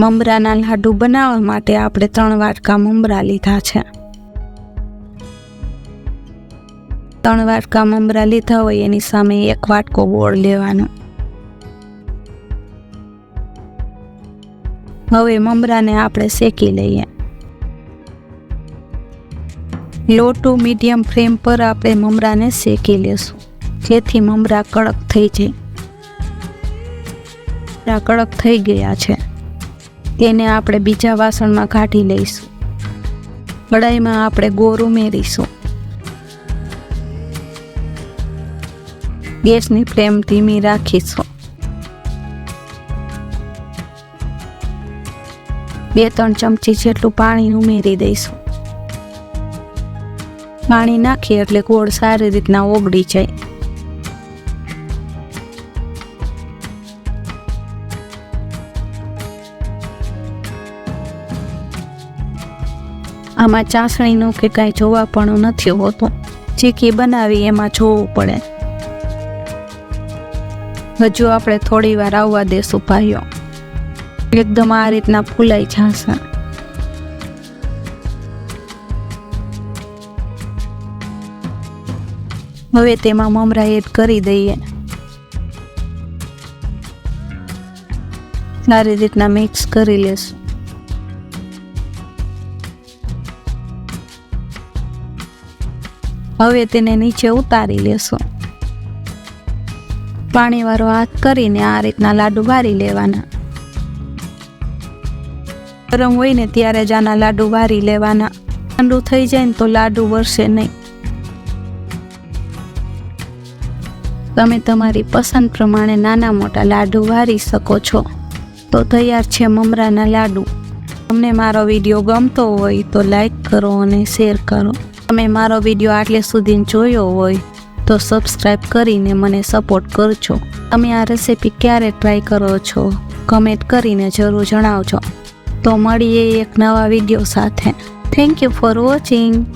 મમરાના લાડુ બનાવવા માટે આપણે ત્રણ વાટકા મમરા લીધા છે. ત્રણ વાટકા મમરા લીધા હોય એની સામે એક વાટકો ગોળ લેવાનો. હવે મમરાને આપણે શેકી લઈએ. લો ટુ મીડિયમ ફ્લેમ પર આપણે મમરાને શેકી લેશું. જેથી મમરા કડક થઈ જાય. કડક થઈ ગયા છે. તેને આપણે બીજા વાસણમાં કાઢી લઈશું. કડાઈમાં આપણે ગોળ ઉમેરીશું. ગેસની ફ્લેમ ધીમી રાખીશું. બે ત્રણ ચમચી જેટલું પાણી ઉમેરી દઈશું. પાણી નાખીએ એટલે ગોળ સારી રીતના ઓગળી જાય. આમાં ચાસણીનું કે કાંઈ જોવા પણ નથી હોતું. જે કે બનાવી એમાં જોવું પડે. હજુ આપણે થોડી વાર આવવા દેશું ભાઈઓ. એકદમ આ રીતના ફૂલાઈ જશે. હવે તેમાં મમરા એડ કરી દઈએ. સારી રીતના મિક્સ કરી લેશું. હવે તેને નીચે ઉતારી લેશું. પાણીવાળો હાથ કરીને આ રીતના લાડુ વારી લેવાના. ગરમ હોય ને ત્યારે જ આના લાડુ વારી લેવાના. ઠંડુ થઈ જાય ને તો લાડુ વરસે નહીં. તમે તમારી પસંદ પ્રમાણે નાના મોટા લાડુ વારી શકો છો. તો તૈયાર છે મમરાના લાડુ. તમને મારો વીડિયો ગમતો હોય તો લાઈક કરો અને શેર કરો. તમે મારો વીડિયો આટલે સુધી જોયો હોય, તો સબસ્ક્રાઈબ કરીને મને સપોર્ટ કરજો. તમે આ રેસીપી ક્યારે ટ્રાય કરો છો કમેન્ટ કરીને જરૂર જણાવજો. તો મળીએ એક નવા વીડિયો સાથે. Thank you for watching